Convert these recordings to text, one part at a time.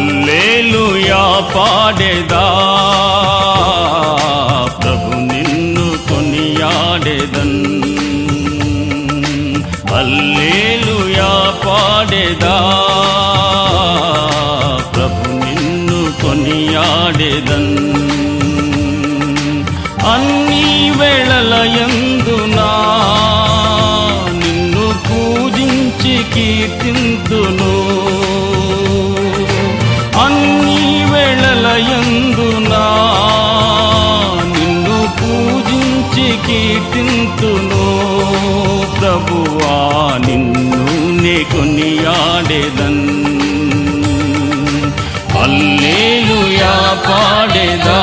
Hallelujah పాడేదా? ప్రభు నిన్ను కొనియాడేదన్. Hallelujah పాడేదా? ప్రభు నిన్ను కొనియాడేదన్. అన్ని వేళలయందునా నిన్ను పూజించి కీర్తింతును. వేళలయందునా నిన్ను పూజించి కీర్తింతును. ప్రభువా నిన్ను నే కొనియాడేదన్. అల్లేలుయా పాడేదా.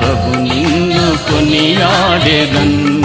ప్రభు నిన్ను కొనియాడేదన్.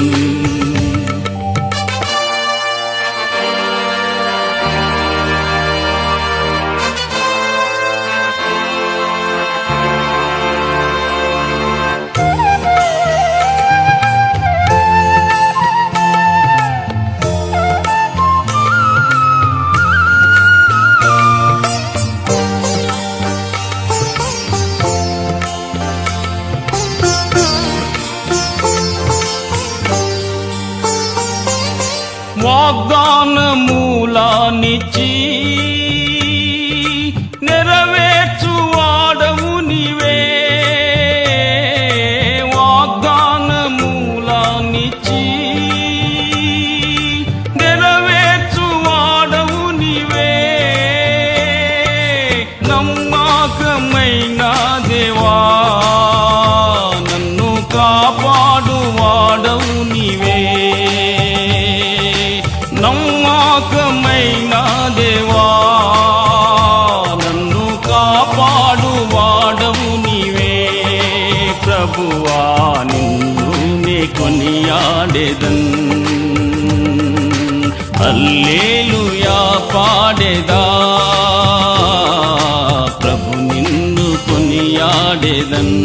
మూలానిచ్చి నెరవేర్చు వాడవు నీవే. వాగ్దాన మూలానిచ్చి నెరవేర్చు వాడవు నీవే. నమ్మకమైన దేవా నన్ను కాపాడు వాడవు నీవే నమ్మకమైన దేవా నన్ను కాపాడు వాడవు నీవే ప్రభువా నిన్ను నే కొనియాడేదన్. హల్లేలుయా పాడేదా ప్రభు నిన్ను కొనియాడేదన్.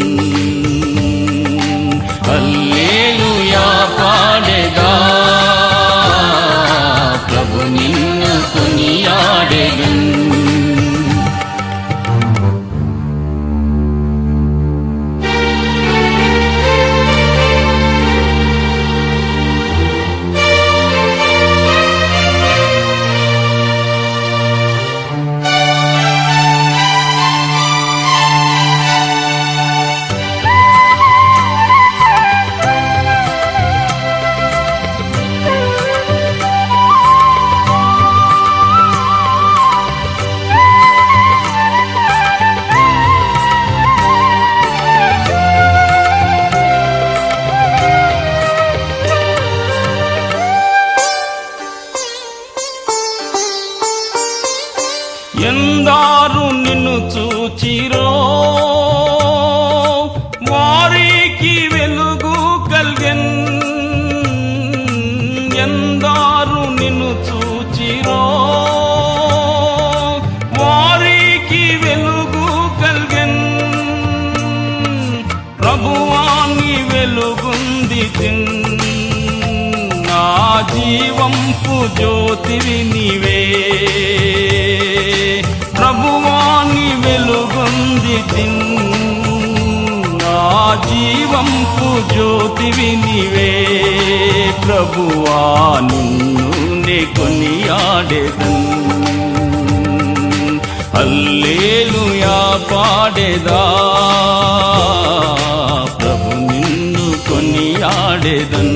ఎందారు నిన్ను చూచిరో? వారికి వెలుగు కల్గెన్. ఎందారు నిన్ను చూచిరో? వారికి వెలుగు కల్గెన్. ప్రభువాని వెలుగుంది తిన్. జీవంపు జ్యోతివి నీవే. ప్రభువాని వెలుగుంది నా జీవంపు జ్యోతివి నీవే. ప్రభువా నిన్ను నే కొనియాడేదన్ హల్లేలుయా పాడేదా. ప్రభు నిన్ను కొనియాడేదన్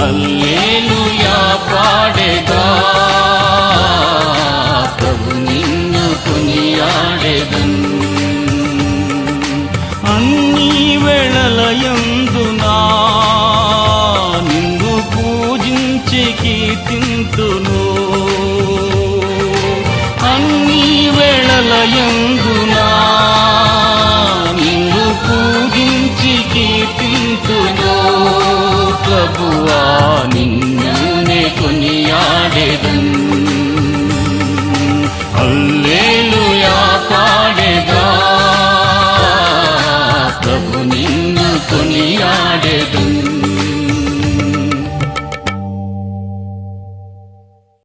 అల్లేలుయా పాడేదా. ప్రభు నిన్ను కొనియాడేదన్. అన్ని వేళలయందునా నిన్ను పూజించి కీర్తింతును.